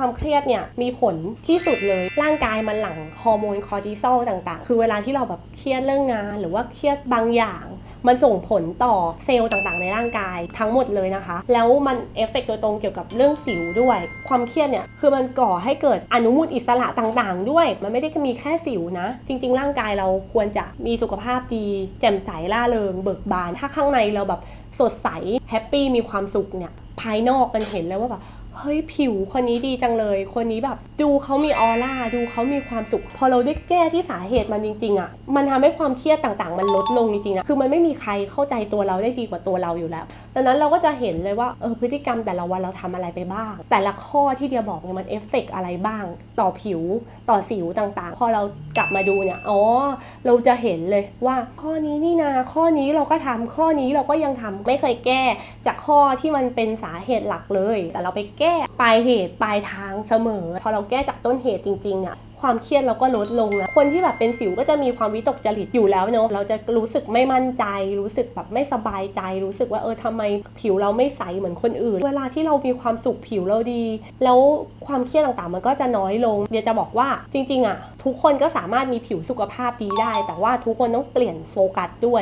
ความเครียดเนี่ยมีผลที่สุดเลยร่างกายมันหลั่งฮอร์โมนคอร์ติซอลต่างๆ คือเวลาที่เราแบบเครียดเรื่องงาน หรือว่าเครียดบางอย่างมันส่งผลต่อเซลล์ต่างๆ ในร่างกายทั้งหมดเลยนะคะ แล้วมันเอฟเฟกต์โดยตรงเกี่ยวกับเรื่องสิวด้วย ความเครียดเนี่ย คือมันก่อให้เกิดอนุมูลอิสระต่างๆ ด้วย มันไม่ได้มีแค่สิวนะ จริง ๆ ร่างกายเราควรจะมีสุขภาพดี แจ่มใสล่าเริง เบิกบาน ถ้าข้างในเราแบบสดใสแฮปปี้มีความสุขเนี่ยภายนอกมันเห็นเลยว่าแบบ เฮ้ยผิวคนนี้ดีจังเลย คนนี้แบบ ดูเขามีออร่าดูเขามีความสุข พอเราได้แก้ที่สาเหตุมันจริง ๆอะ่ะมันทำให้ความเครียดต่างๆ มันลดลงจริงๆนะคือมันไม่มีใครเข้าใจตัวเราได้ดีกว่าตัวเราอยู่แล้ว ดังนั้นเราก็จะเห็นเลยว่าเออพฤติกรรมแต่ละวันเราทำอะไรไปบ้าง แต่ละข้อที่เดียบอกเนี่ยมันเอฟเฟกอะไรบ้าง ต่อผิวต่อสิวต่างๆ พอเรากลับมาดูเนี่ยอ๋อเราจะเห็นเลยว่าข้อนี้นี่นาข้อนี้เราก็ทำข้อนี้เราก็ยังทำไม่เคยแก้จากข้อที่มันเป็นสาเหตุหลักเลย แต่เราไปแก้ปลายเหตุปลายทางเสมอ พอเราแก้จากต้นเหตุจริงๆเนี่ยความเครียดเราก็ลดลงนะ คนที่แบบเป็นสิวก็จะมีความวิตกจริตอยู่แล้วเนาะ เราจะรู้สึกไม่มั่นใจ รู้สึกแบบไม่สบายใจ รู้สึกว่าเออทำไมผิวเราไม่ใสเหมือนคนอื่น เวลาที่เรามีความสุขผิวเราดี แล้วความเครียดต่างๆ มันก็จะน้อยลง เดี๋ยวจะบอกว่าจริง ๆอะทุกคนก็สามารถมีผิวสุขภาพดีได้ แต่ว่าทุกคนต้องเปลี่ยนโฟกัสด้วย